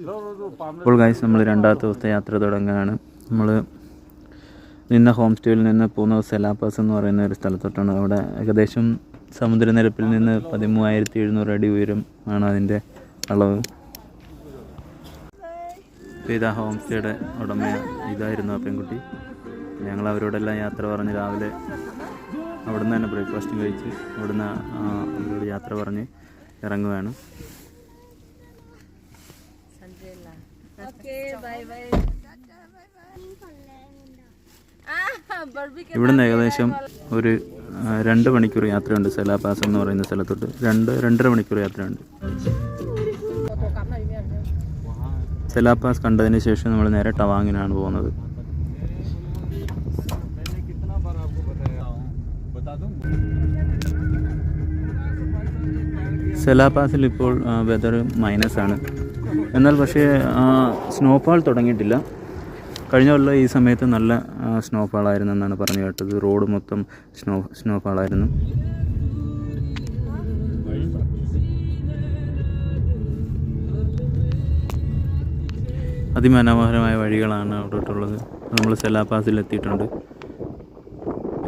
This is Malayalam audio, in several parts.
ഇപ്പോൾ ഗൈസ് നമ്മൾ രണ്ടാമത്തെ ദിവസത്തെ യാത്ര തുടങ്ങുകയാണ്. നമ്മൾ നിന്ന ഹോം സ്റ്റേയിൽ നിന്ന് പോകുന്നത് സെലാപ്പാസ് എന്ന് പറയുന്ന ഒരു സ്ഥലത്തോട്ടാണ്. അവിടെ ഏകദേശം സമുദ്രനിരപ്പിൽ നിന്ന് പതിമൂവായിരത്തി എഴുന്നൂറ് അടി ഉയരം ആണ് അതിന്റെ അളവ്. ഇത് ഹോം സ്റ്റേയുടെ ഉടമ ഇതായിരുന്നു ആ പെൺകുട്ടി. ഞങ്ങൾ അവരോടെല്ലാം യാത്ര പറഞ്ഞ് രാവിലെ അവിടുന്ന് തന്നെ ബ്രേക്ക്ഫാസ്റ്റും കഴിച്ച് അവിടുന്ന് അവരോട് യാത്ര പറഞ്ഞ് ഇറങ്ങുകയാണ്. ഇവിടുന്ന് ഏകദേശം ഒരു രണ്ട് മണിക്കൂർ യാത്രയുണ്ട് സെലാപാസം എന്ന് പറയുന്ന സ്ഥലത്തോട്ട്. രണ്ട് രണ്ടര മണിക്കൂർ യാത്രയുണ്ട്. സെലാപാസ് കണ്ടതിന് ശേഷം നമ്മൾ നേരെ ടവാങ്ങിനാണ് പോകുന്നത്. സെലാപാസിൽ ഇപ്പോൾ വെതർ മൈനസ് ആണ്. എന്നാൽ പക്ഷേ സ്നോഫാൾ തുടങ്ങിയിട്ടില്ല. കഴിഞ്ഞ കൊല്ലം ഈ സമയത്ത് നല്ല സ്നോഫാൾ ആയിരുന്നു എന്നാണ് പറഞ്ഞു കേട്ടത്. റോഡ് മൊത്തം സ്നോ സ്നോഫാൾ ആയിരുന്നു. അതിമനോഹരമായ വഴികളാണ് അവിടോട്ടുള്ളത്. നമ്മൾ സെലാപാസിൽ എത്തിയിട്ടുണ്ട്.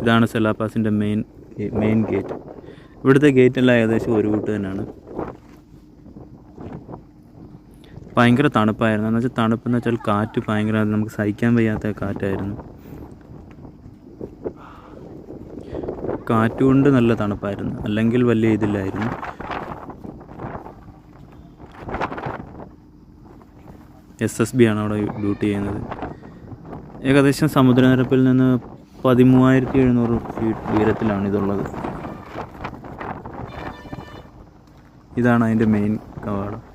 ഇതാണ് സെലാപാസിന്റെ മെയിൻ മെയിൻ ഗേറ്റ് ഇവിടുത്തെ ഗേറ്റെല്ലാം ഏകദേശം ഒരു കൂട്ട് തന്നെയാണ്. ഭയങ്കര തണുപ്പായിരുന്നു. എന്ന് വെച്ചാൽ തണുപ്പെന്ന് വെച്ചാൽ കാറ്റ് ഭയങ്കര നമുക്ക് സഹിക്കാൻ വയ്യാത്ത കാറ്റായിരുന്നു. കാറ്റ് കൊണ്ട് നല്ല തണുപ്പായിരുന്നു. അല്ലെങ്കിൽ വലിയ ഇതില്ലായിരുന്നു. എസ് എസ് ബി ആണ് അവിടെ ഡ്യൂട്ടി ചെയ്യുന്നത്. ഏകദേശം സമുദ്രനിരപ്പിൽ നിന്ന് പതിമൂവായിരത്തി എഴുന്നൂറ് ഫീറ്റ് ഉയരത്തിലാണ് ഇതുള്ളത്. ഇതാണ് അതിന്റെ മെയിൻ കവാടം.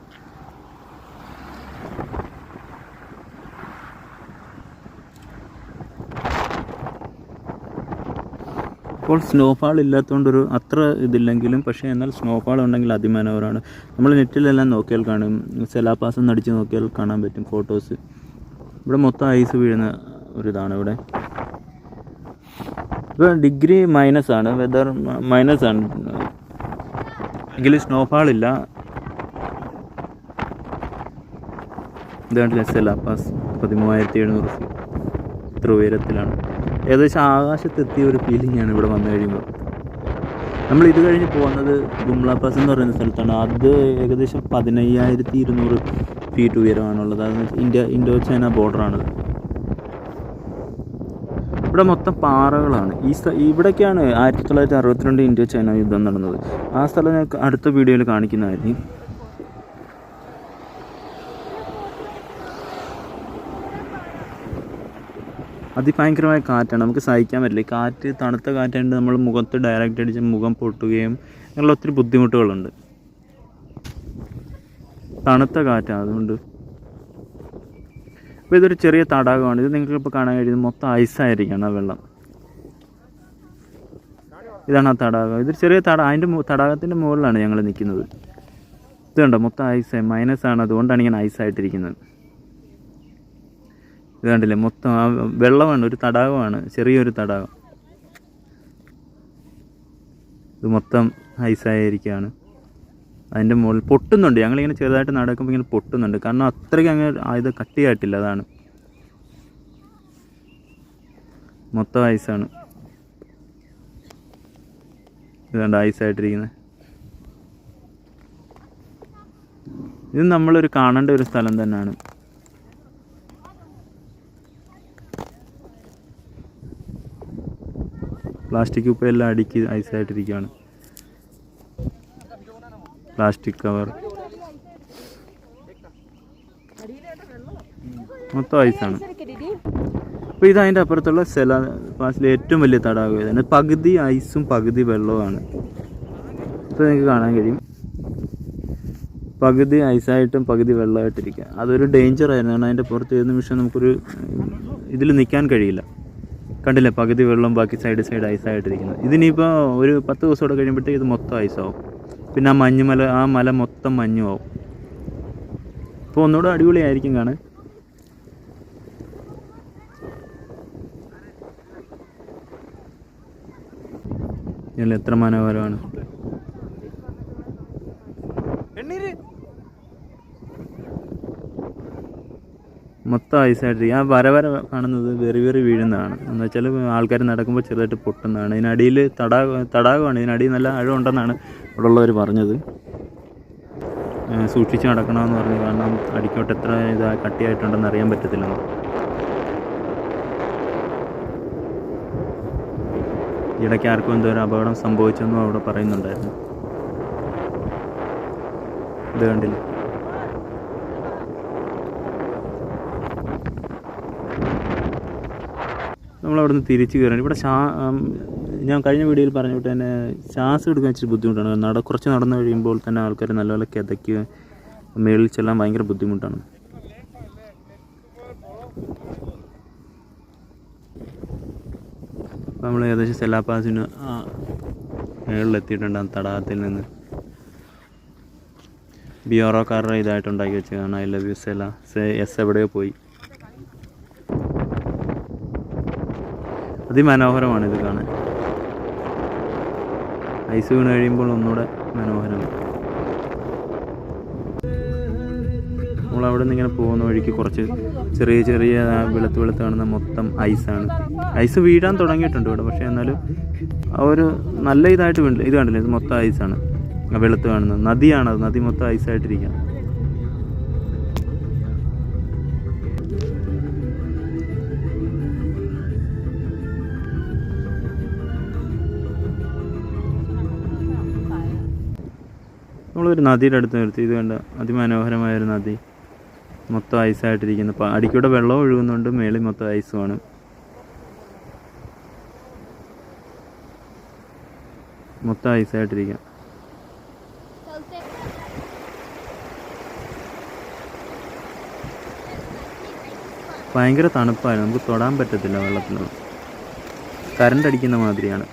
ഇപ്പോൾ സ്നോഫാൾ ഇല്ലാത്തതുകൊണ്ടൊരു അത്ര ഇതില്ലെങ്കിലും പക്ഷേ എന്നാൽ സ്നോഫാൾ ഉണ്ടെങ്കിൽ അതിമനോഹരമാണ്. നമ്മൾ നെറ്റിലെല്ലാം നോക്കിയാൽ കാണും. സെലാപാസ് എന്ന് അടിച്ച് നോക്കിയാൽ കാണാൻ പറ്റും ഫോട്ടോസ് ഇവിടെ മൊത്തം ഐസ് വീഴുന്ന ഒരിതാണ് ഇവിടെ. ഇപ്പോൾ ഡിഗ്രി മൈനസ് ആണ്. വെതർ മൈനസ് ആണ്. എങ്കിലും സ്നോഫാൾ ഇല്ല. ഇതാണ് സെലാപാസ് പതിമൂവായിരത്തി എഴുന്നൂറ് ഫീറ്റ് ഇത്ര ഉയരത്തിലാണ്. ഏകദേശം ആകാശത്തെത്തിയ ഒരു ഫീലിംഗ് ആണ് ഇവിടെ വന്നു കഴിയുമ്പോൾ. നമ്മൾ ഇത് കഴിഞ്ഞ് പോകുന്നത് ഗുംല പാസ് എന്ന് പറയുന്ന സ്ഥലത്താണ്. അത് ഏകദേശം പതിനയ്യായിരത്തി ഇരുന്നൂറ് ഫീറ്റ് ഉയരമാണുള്ളത്. അത് ഇന്ത്യ ഇൻഡോ ചൈന ബോർഡറാണത് ഇവിടെ മൊത്തം പാറകളാണ്. ഈ ഇവിടേക്കാണ് ആയിരത്തി തൊള്ളായിരത്തി അറുപത്തിരണ്ട് ഇന്ത്യ ചൈന യുദ്ധം നടന്നത്. ആ സ്ഥലം ഞാൻ അടുത്ത വീഡിയോയിൽ കാണിക്കുന്നതായിരിക്കും. അതിഭയങ്കരമായ കാറ്റാണ്. നമുക്ക് സഹിക്കാൻ പറ്റില്ല. ഈ കാറ്റ് തണുത്ത കാറ്റായിട്ട് നമ്മൾ മുഖത്ത് ഡയറക്റ്റ് അടിച്ച് മുഖം പൊട്ടുകയും അങ്ങനെയുള്ള ഒത്തിരി ബുദ്ധിമുട്ടുകളുണ്ട്. തണുത്ത കാറ്റാണ് അതുകൊണ്ട്. അപ്പോൾ ഇതൊരു ചെറിയ തടാകമാണ്. ഇത് നിങ്ങൾക്ക് ഇപ്പോൾ കാണാൻ കഴിയുന്നത് മൊത്തം ഐസായിരിക്കണം ആ വെള്ളം. ഇതാണ് ആ തടാകം. ഇതൊരു ചെറിയ തടാകം അതിന്റെ തടാകത്തിന്റെ മുകളിലാണ് ഞങ്ങൾ നിൽക്കുന്നത്. ഇത് കണ്ടോ? മൊത്തം ഐസ് മൈനസ് ആണ്. അതുകൊണ്ടാണ് ഇങ്ങനെ ഐസായിട്ടിരിക്കുന്നത് ഇത് കണ്ടില്ലേ? മൊത്തം ആ വെള്ളമാണ് ഒരു തടാകമാണ് ചെറിയൊരു തടാകം. ഇത് മൊത്തം ഐസായിരിക്കുകയാണ് അതിന്റെ മുകളിൽ പൊട്ടുന്നുണ്ട്. ഞങ്ങളിങ്ങനെ ചെറുതായിട്ട് നടക്കുമ്പോൾ ഇങ്ങനെ പൊട്ടുന്നുണ്ട്. കാരണം അത്രയ്ക്ക് അങ്ങ് ഇത് കട്ടിയായിട്ടില്ല അതാണ്. മൊത്തം ഐസാണ്. ഇത് കണ്ട ഐസായിട്ടിരിക്കുന്നത് ഇത് നമ്മളൊരു കാണേണ്ട ഒരു സ്ഥലം തന്നെയാണ്. പ്ലാസ്റ്റിക് ഇപ്പോൾ എല്ലാം അടുക്കി ഐസായിട്ടിരിക്കുകയാണ് പ്ലാസ്റ്റിക് കവർ. മൊത്തം ഐസാണ്. അപ്പോൾ ഇത് അതിന്റെ അപ്പുറത്തുള്ള സെല പാസിലെ ഏറ്റവും വലിയ തടാകം ഇതാണ്. പകുതി ഐസും പകുതി വെള്ളവുമാണ്. ഇപ്പോൾ നിങ്ങൾക്ക് കാണാൻ കഴിയും. പകുതി ഐസായിട്ടും പകുതി വെള്ളമായിട്ടിരിക്കുക. അതൊരു ഡേഞ്ചർ ആയിരുന്നു കാരണം അതിന്റെ പുറത്ത് ഏത് നിമിഷം നമുക്കൊരു ഇതിൽ നിൽക്കാൻ കഴിയില്ല. കണ്ടില്ലേ? പകുതി വെള്ളം ബാക്കി സൈഡ് സൈഡ് ഐസായിട്ടിരിക്കുന്നത് ഇതിനിപ്പോൾ ഒരു പത്ത് ദിവസം കൂടെ കഴിയുമ്പോഴത്തേക്ക് ഇത് മൊത്തം ഐസാവും പിന്നെ ആ മഞ്ഞുമല ആ മല മൊത്തം മഞ്ഞും ആവും. അപ്പോൾ ഒന്നുകൂടെ അടിപൊളിയായിരിക്കും കാണാൻ. ഇതിൽ എത്ര മനോഹരമാണ്. മൊത്തം ഐസായിട്ടിരിക്കും ആ വര വര കാണുന്നത് വെറി വെറി വീഴുന്നതാണ്. എന്ന് വെച്ചാൽ ആൾക്കാർ നടക്കുമ്പോൾ ചെറുതായിട്ട് പൊട്ടുന്നതാണ്. ഇതിനടിയിൽ തടാക തടാകമാണ്. ഇതിനടിയിൽ നല്ല ആഴമുണ്ടെന്നാണ് ഇവിടെ ഉള്ളവർ പറഞ്ഞത് സൂക്ഷിച്ച് നടക്കണമെന്ന് പറഞ്ഞു. കാരണം അടിക്കോട്ട് എത്ര ഇത് കട്ടിയായിട്ടുണ്ടെന്ന് അറിയാൻ പറ്റത്തില്ലെന്ന് ഇടയ്ക്ക് ആർക്കും എന്തോ ഒരു അപകടം സംഭവിച്ചെന്നും അവിടെ പറയുന്നുണ്ടായിരുന്നു. ഇത് കണ്ടില്ലേ? നമ്മളവിടുന്ന് തിരിച്ച് കയറണം ഇവിടെ ഞാൻ കഴിഞ്ഞ വീഡിയോയിൽ പറഞ്ഞു വിട്ട് തന്നെ ശ്വാസം എടുക്കാൻ ഇച്ചിരി ബുദ്ധിമുട്ടാണ്. നട കുറച്ച് നടന്നു കഴിയുമ്പോൾ തന്നെ ആൾക്കാർ നല്ലപോലെ കിതയ്ക്കുക മേളിൽ ചെല്ലാൻ ഭയങ്കര ബുദ്ധിമുട്ടാണ്. അപ്പോൾ നമ്മൾ ഏകദേശം സെല്ലാപ്പാസിന് മേളിലെത്തിയിട്ടുണ്ട് തടാകത്തിൽ നിന്ന്. ബിയോറോക്കാരുടെ ഇതായിട്ട് ഉണ്ടാക്കി വെച്ചതാണ്. ഐ ലവ് യു സെല. എസ് എവിടെയോ പോയി. അതിമനോഹരമാണ് ഇത് കാണാൻ. ഐസ് വീണ് കഴിയുമ്പോൾ ഒന്നുകൂടെ മനോഹരമാണ് നമ്മൾ അവിടെ നിന്ന് ഇങ്ങനെ പോകുന്ന വഴിക്ക് കുറച്ച് ചെറിയ ചെറിയ വെളുത്ത് വെളുത്ത് കാണുന്ന മൊത്തം ഐസാണ്. ഐസ് വീഴാൻ തുടങ്ങിയിട്ടുണ്ട് ഇവിടെ പക്ഷേ എന്നാലും ഒരു നല്ല ഇതായിട്ട് വീണില്ല ഇത് കണ്ടില്ല? ഇത് മൊത്തം ഐസാണ്. വെളുത്ത് കാണുന്നത് നദിയാണത് നദി മൊത്തം ഐസായിട്ടിരിക്കുക നമ്മളൊരു നദിയുടെ അടുത്ത് നിർത്തി. ഇത് കണ്ട അതിമനോഹരമായൊരു നദി. മൊത്തം ഐസായിട്ടിരിക്കുന്നു അപ്പോൾ അടിക്കൂടെ വെള്ളം ഒഴുകുന്നുണ്ട്. മേളിൽ മൊത്തം ഐസുമാണ് മൊത്തം ഐസായിട്ടിരിക്കാം ഭയങ്കര തണുപ്പായിരുന്നു. നമുക്ക് തൊടാൻ പറ്റത്തില്ല വെള്ളത്തിനൊന്നും. കരണ്ട് അടിക്കുന്ന മാതിരിയാണ്.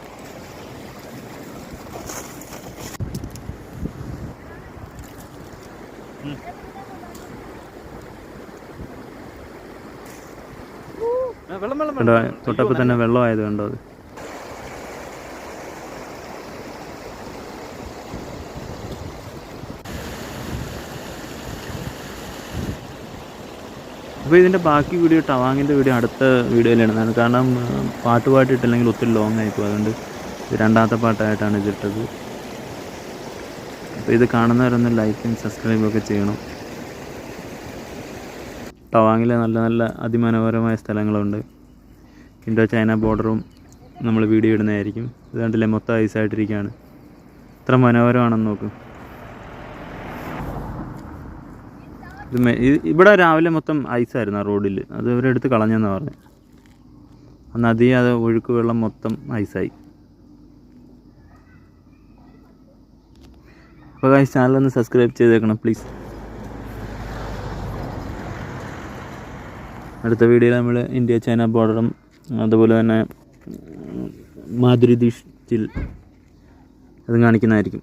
കണ്ടോ തൊട്ടപ്പോൾ തന്നെ വെള്ളമായത് കണ്ടോ അത്? അപ്പോൾ ഇതിന്റെ ബാക്കി വീഡിയോ ടവാങ്ങിന്റെ വീഡിയോ അടുത്ത വീഡിയോയിലാണ്. കാരണം പാട്ട് പാട്ടിട്ടില്ലെങ്കിൽ ഒത്തിരി ലോങ് ആയിപ്പോൾ അതുകൊണ്ട് രണ്ടാമത്തെ പാട്ടായിട്ടാണ് ഇതിട്ടത്. അപ്പോൾ ഇത് കാണുന്നവരൊന്ന് ലൈക്കും സബ്സ്ക്രൈബും ഒക്കെ ചെയ്യണം. ടവാങ്ങിലെ നല്ല നല്ല അതിമനോഹരമായ സ്ഥലങ്ങളുണ്ട്. ഇൻഡോ ചൈന ബോർഡറും നമ്മൾ വീഡിയോ ഇടുന്നതായിരിക്കും. ഇത് കണ്ടില്ലേ? മൊത്തം ഐസായിട്ടിരിക്കുകയാണ് ഇത്ര മനോഹരമാണെന്ന് നോക്ക്. ഇവിടെ രാവിലെ മൊത്തം ഐസായിരുന്നു ആ റോഡിൽ അത് ഇവരെടുത്ത് കളഞ്ഞെന്ന് പറഞ്ഞു. നദി അത് ഒഴുക്ക് വെള്ളം മൊത്തം ഐസായി അപ്പോൾ ഈ ചാനലൊന്ന് സബ്സ്ക്രൈബ് ചെയ്തേക്കണം പ്ലീസ് അടുത്ത വീഡിയോയിൽ നമ്മൾ ഇന്ത്യ ചൈന ബോർഡറും അതുപോലെ തന്നെ മാധുരി ദീക്ഷിൽ അതും കാണിക്കുന്നതായിരിക്കും.